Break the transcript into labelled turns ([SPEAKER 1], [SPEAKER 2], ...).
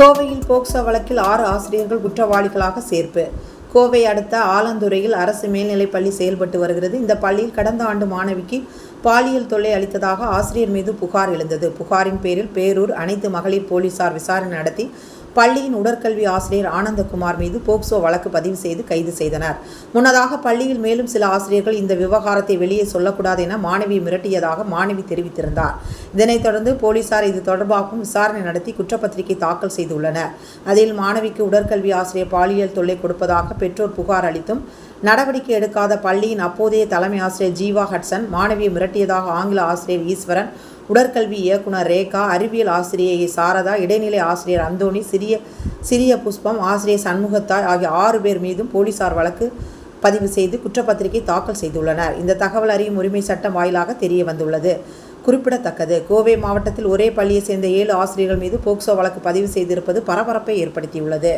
[SPEAKER 1] கோவையில் போக்சோ வழக்கில் ஆறு ஆசிரியர்கள் குற்றவாளிகளாக சேர்ப்பு. கோவை அடுத்த ஆலந்துறையில் அரசு மேல்நிலைப்பள்ளி செயல்பட்டு வருகிறது. இந்த பள்ளியில் கடந்த ஆண்டு மாணவிக்கு பாலியல் தொல்லை அளித்ததாக ஆசிரியர் மீது புகார் எழுந்தது. புகாரின் பேரில் பேரூர் அனைத்து மகளிர் போலீசார் விசாரணை நடத்தி பள்ளியின் உடற்கல்வி ஆசிரியர் ஆனந்தகுமார் மீது போக்சோ வழக்கு பதிவு செய்து கைது செய்தனர். முன்னதாக பள்ளியில் மேலும் சில ஆசிரியர்கள் இந்த விவகாரத்தை வெளியே சொல்லக்கூடாது என மாணவியை மிரட்டியதாக மாணவி தெரிவித்திருந்தார். இதனைத் தொடர்ந்து போலீசார் இது தொடர்பாகவும் விசாரணை நடத்தி குற்றப்பத்திரிகை தாக்கல் செய்துள்ளனர். அதில் மாணவிக்கு உடற்கல்வி ஆசிரியர் பாலியல் தொல்லை கொடுப்பதாக பெற்றோர் புகார் அளித்தும் நடவடிக்கை எடுக்காத பள்ளியின் அப்போதைய தலைமை ஆசிரியர் ஜீவா ஹட்சன் மாணவியை மிரட்டியதாக ஆங்கில ஆசிரியர் ஈஸ்வரன் உடற்கல்வி இயக்குனர் ரேகா அறிவியல் ஆசிரியை சாரதா இடைநிலை ஆசிரியர் அந்தோணி சிறிய சிறிய புஷ்பம் ஆசிரியர் சண்முகத்தாய் ஆகிய ஆறு பேர் மீதும் போலீசார் வழக்கு பதிவு செய்து குற்றப்பத்திரிகை தாக்கல் செய்துள்ளனர். இந்த தகவல் அறியும் உரிமை சட்டம் வாயிலாக தெரிய வந்துள்ளது. குறிப்பிடத்தக்கது. கோவை மாவட்டத்தில் ஒரே பள்ளியை சேர்ந்த ஏழு ஆசிரியர்கள் மீது போக்சோ வழக்கு பதிவு செய்திருப்பது பரபரப்பை ஏற்படுத்தியுள்ளது.